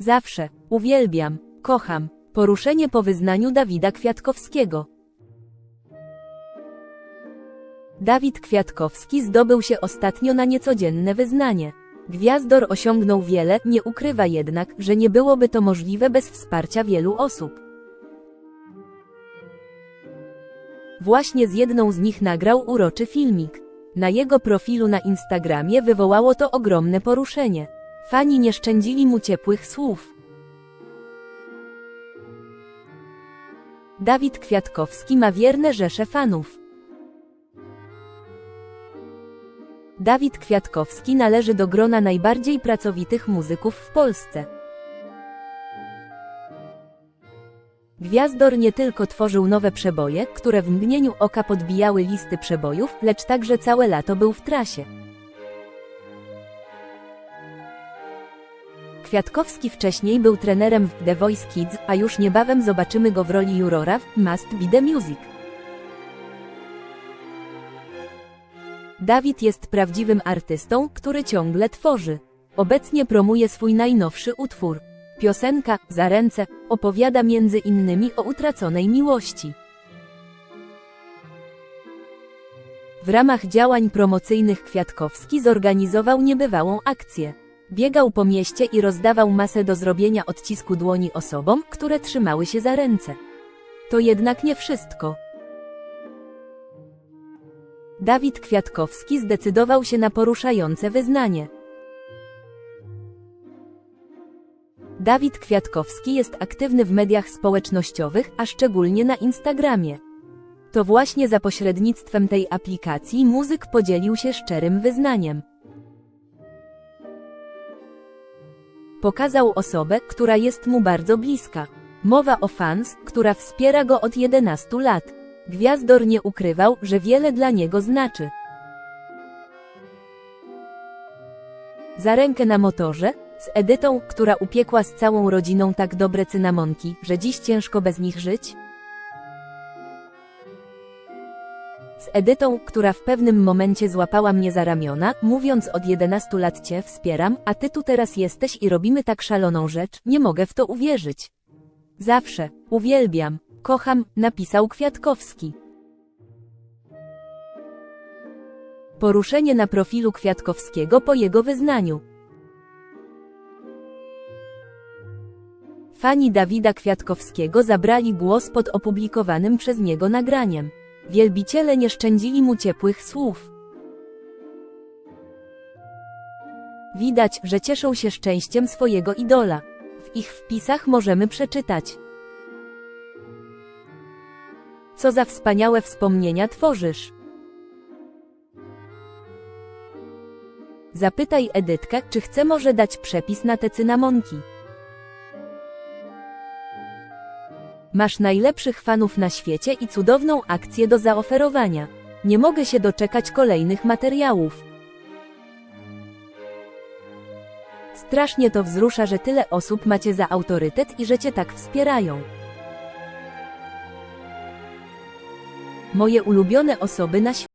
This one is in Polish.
Zawsze. Uwielbiam. Kocham. Poruszenie po wyznaniu Dawida Kwiatkowskiego. Dawid Kwiatkowski zdobył się ostatnio na niecodzienne wyznanie. Gwiazdor osiągnął wiele, nie ukrywa jednak, że nie byłoby to możliwe bez wsparcia wielu osób. Właśnie z jedną z nich nagrał uroczy filmik. Na jego profilu na Instagramie wywołało to ogromne poruszenie. Fani nie szczędzili mu ciepłych słów. Dawid Kwiatkowski ma wierne rzesze fanów. Dawid Kwiatkowski należy do grona najbardziej pracowitych muzyków w Polsce. Gwiazdor nie tylko tworzył nowe przeboje, które w mgnieniu oka podbijały listy przebojów, lecz także całe lato był w trasie. Kwiatkowski wcześniej był trenerem w The Voice Kids, a już niebawem zobaczymy go w roli jurora w Must Be The Music. Dawid jest prawdziwym artystą, który ciągle tworzy. Obecnie promuje swój najnowszy utwór. Piosenka Za ręce opowiada między innymi o utraconej miłości. W ramach działań promocyjnych Kwiatkowski zorganizował niebywałą akcję. Biegał po mieście i rozdawał masę do zrobienia odcisku dłoni osobom, które trzymały się za ręce. To jednak nie wszystko. Dawid Kwiatkowski zdecydował się na poruszające wyznanie. Dawid Kwiatkowski jest aktywny w mediach społecznościowych, a szczególnie na Instagramie. To właśnie za pośrednictwem tej aplikacji muzyk podzielił się szczerym wyznaniem. Pokazał osobę, która jest mu bardzo bliska. Mowa o fans, która wspiera go od 11 lat. Gwiazdor nie ukrywał, że wiele dla niego znaczy. Za rękę na motorze, z Edytą, która upiekła z całą rodziną tak dobre cynamonki, że dziś ciężko bez nich żyć? Z Edytą, która w pewnym momencie złapała mnie za ramiona, mówiąc od 11 lat cię wspieram, a ty tu teraz jesteś i robimy tak szaloną rzecz, nie mogę w to uwierzyć. Zawsze, uwielbiam, kocham, napisał Kwiatkowski. Poruszenie na profilu Kwiatkowskiego po jego wyznaniu. Fani Dawida Kwiatkowskiego zabrali głos pod opublikowanym przez niego nagraniem. Wielbiciele nie szczędzili mu ciepłych słów. Widać, że cieszą się szczęściem swojego idola. W ich wpisach możemy przeczytać. Co za wspaniałe wspomnienia tworzysz. Zapytaj Edytkę, czy chce może dać przepis na te cynamonki. Masz najlepszych fanów na świecie i cudowną akcję do zaoferowania. Nie mogę się doczekać kolejnych materiałów. Strasznie to wzrusza, że tyle osób macie za autorytet i że cię tak wspierają. Moje ulubione osoby na świecie.